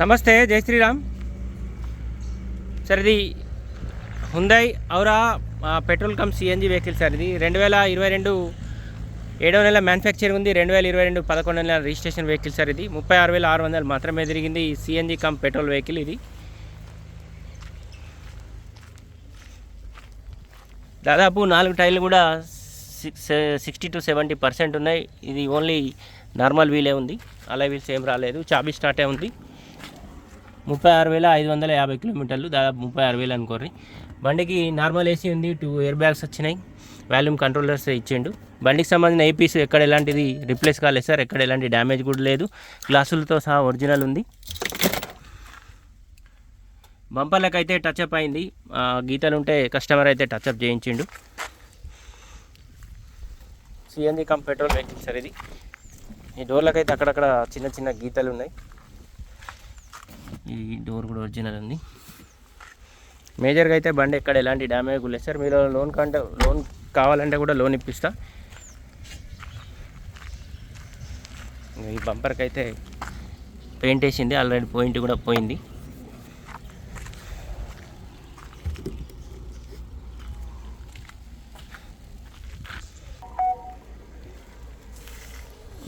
నమస్తే జై శ్రీరామ్. సార్ ఇది Hyundai Aura petrol cum CNG vehicle sir ఇది. రెండు వేల ఇరవై రెండు ఏడవ నెల మ్యానుఫ్యాక్చరింగ్ ఉంది. రెండు వేల ఇరవై రెండు పదకొండు నెల రిజిస్ట్రేషన్ వెహికల్ సార్ ఇది. ముప్పై ఆరు వేల ఆరు వందలు మాత్రమే తిరిగింది సిఎన్జి కమ్ పెట్రోల్ వెహికల్ ఇది. దాదాపు నాలుగు టైర్లు కూడా six sixty two seventy percent ఉన్నాయి. ఇది ఓన్లీ నార్మల్ వీలే ఉంది. అలా వీల్స్ ఏం రాలేదు. చాబీ స్టార్టే ఉంది. ముప్పై ఆరు వేల ఐదు వందల యాభై కిలోమీటర్లు దాదాపు ముప్పై ఆరు వేలు అనుకోర్రి. బండికి నార్మల్ ఏసీ ఉంది టూ ఇయర్ బ్యాగ్స్ వచ్చినాయి వాల్యూమ్ కంట్రోలర్స్ ఇచ్చిండు. బండికి సంబంధించిన ఏపీస్ ఎక్కడ ఎలాంటిది రిప్లేస్ కాలేదు సార్ ఎక్కడ ఎలాంటి డ్యామేజ్ కూడా లేదు. గ్లాసులతో సహా ఒరిజినల్ ఉంది. బంపర్లకు అయితే టచ్అప్ అయింది గీతలు ఉంటే కస్టమర్ అయితే touch up చేయించిండు. CNG cum petrol vehicle sir ఇది. ఈ డోర్లకైతే అయితే అక్కడక్కడ చిన్న చిన్న గీతలు ఉన్నాయి. ఈ డోర్ కూడా ఒరిజినల్ ఉంది. మేజర్గా అయితే బండి ఎక్కడ ఎలాంటి డ్యామేజ్ కూడా లేదు. సార్ మీరు లోన్ కంటే లోన్ కావాలంటే కూడా లోన్ ఇప్పిస్తా. ఈ బంపర్కి అయితే పెయింట్ వేసింది. ఆల్రెడీ పాయింట్ కూడా పోయింది.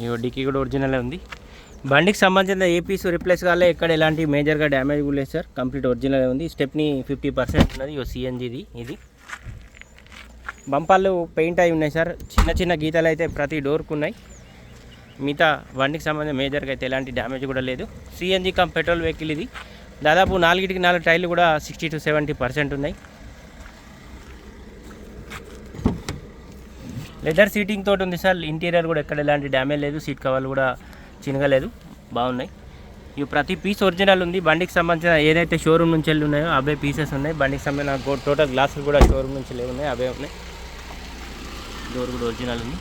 ఈ డిక్కీ కూడా ఒరిజినలే ఉంది. బండికి సంబంధించిన ఏ పీస్ రిప్లేస్ కాలే ఎక్కడ ఎలాంటి మేజర్గా డ్యామేజ్ కూడా లేదు సార్ కంప్లీట్ ఒరిజినల్ ఉంది. స్టెప్ని ఫిఫ్టీ పర్సెంట్ ఉన్నది ఇగో సిఎన్జిది ఇది. బంపాలు పెయింట్ అయి ఉన్నాయి సార్ చిన్న చిన్న గీతలు అయితే ప్రతి డోర్కు ఉన్నాయి. మిగతా బండికి సంబంధించిన మేజర్గా అయితే ఎలాంటి డ్యామేజ్ కూడా లేదు. సిఎన్జి కమ్ పెట్రోల్ వెహికల్ ఇది. దాదాపు నాలుగిటికి నాలుగు టైర్లు కూడా సిక్స్టీ టు సెవెంటీ పర్సెంట్ ఉన్నాయి. లెదర్ సీటింగ్ తోటి ఉంది సార్ ఇంటీరియర్ కూడా ఎక్కడ ఎలాంటి డ్యామేజ్ లేదు. సీట్ కవర్లు కూడా చినగలేదు. బాగున్నాయి. ఇవి ప్రతి పీస్ ఒరిజినల్ ఉంది. బండికి సంబంధించిన ఏదైతే షోరూమ్ నుంచి వెళ్ళి ఉన్నాయో అవే పీసెస్ ఉన్నాయి. బండికి సంబంధించిన టోటల్ గ్లాసులు కూడా షోరూమ్ నుంచి లేవు ఉన్నాయి. అవే ఉన్నాయి. డోర్ కూడా ఒరిజినల్ ఉంది.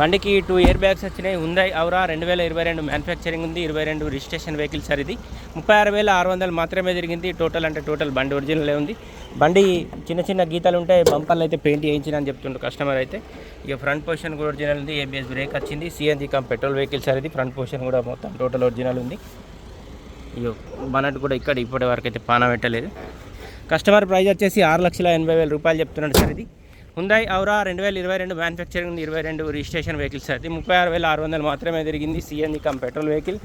బండికి టూ ఇయర్ బ్యాగ్స్ వచ్చినాయి. ఉందాయి అవరా రెండు వేల ఇరవై రెండు మ్యానుఫ్యాక్చరింగ్ ఉంది. ఇరవై రెండు రిజిస్ట్రేషన్ వెహికల్ సార్ ఇది ముప్పై ఆరు వేల ఆరు వందలు మాత్రమే జరిగింది. టోటల్ అంటే టోటల్ బండి ఒరిజినల్ ఉంది. బండి చిన్న చిన్న గీతాలు ఉంటాయి బంపర్లు అయితే పెయింట్ చేయించిన అని చెప్తుండ్రు కస్టమర్ అయితే. ఇక ఫ్రంట్ పొజిషన్ కూడా ఒరిజినల్ ఉంది. ఏబిఎస్ బ్రేక్ వచ్చింది. CNG cum petrol vehicle sir ఇది ఫ్రంట్ పొజిషన్ కూడా మొత్తం టోటల్ ఒరిజినల్ ఉంది. ఇక బనట్ కూడా ఇక్కడ ఇప్పటి వరకు అయితే పాన పెట్టలేదు. కస్టమర్ ప్రైస్ వచ్చేసి ఆరు లక్షల ఎనభై వేల రూపాయలు చెప్తున్నాడు సార్ ఇది హుందాయ్ అవురా రెండు వేల ఇరవై రెండు మ్యానుఫ్యాక్చరింగ్ ఉంది ఇరవై రెండు రిజిస్ట్రేషన్ వెహికల్స్ సార్. ముప్పై ఆరు వేల ఆరు వందలు మాత్రమే తిరిగింది సిఎన్జి కమ్ పెట్రోల్ వెహికల్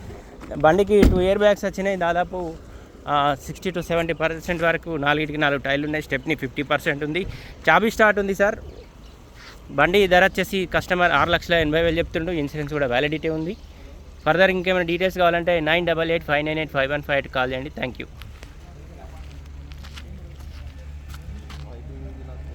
బండికి టూ ఇయర్ బ్యాగ్స్ వచ్చినాయి దాదాపు సిక్స్టీ టు సెవెంటీ పర్సెంట్ వరకు నాలుగిటికి నాలుగు టైర్లు ఉన్నాయి స్టెప్ని ఫిఫ్టీ పర్సెంట్ ఉంది. చాబీ స్టార్ట్ ఉంది సార్. బండి ధర వచ్చేసి కస్టమర్ ఆరు లక్షల ఎనభై వేలు చెప్తుండు ఇన్సూరెన్స్ కూడా వ్యాలిడిటీ ఉంది. ఫర్దర్ ఇంకేమైనా డీటెయిల్స్ కావాలంటే nine double eight five nine eight five one five eight call చేయండి. Thank you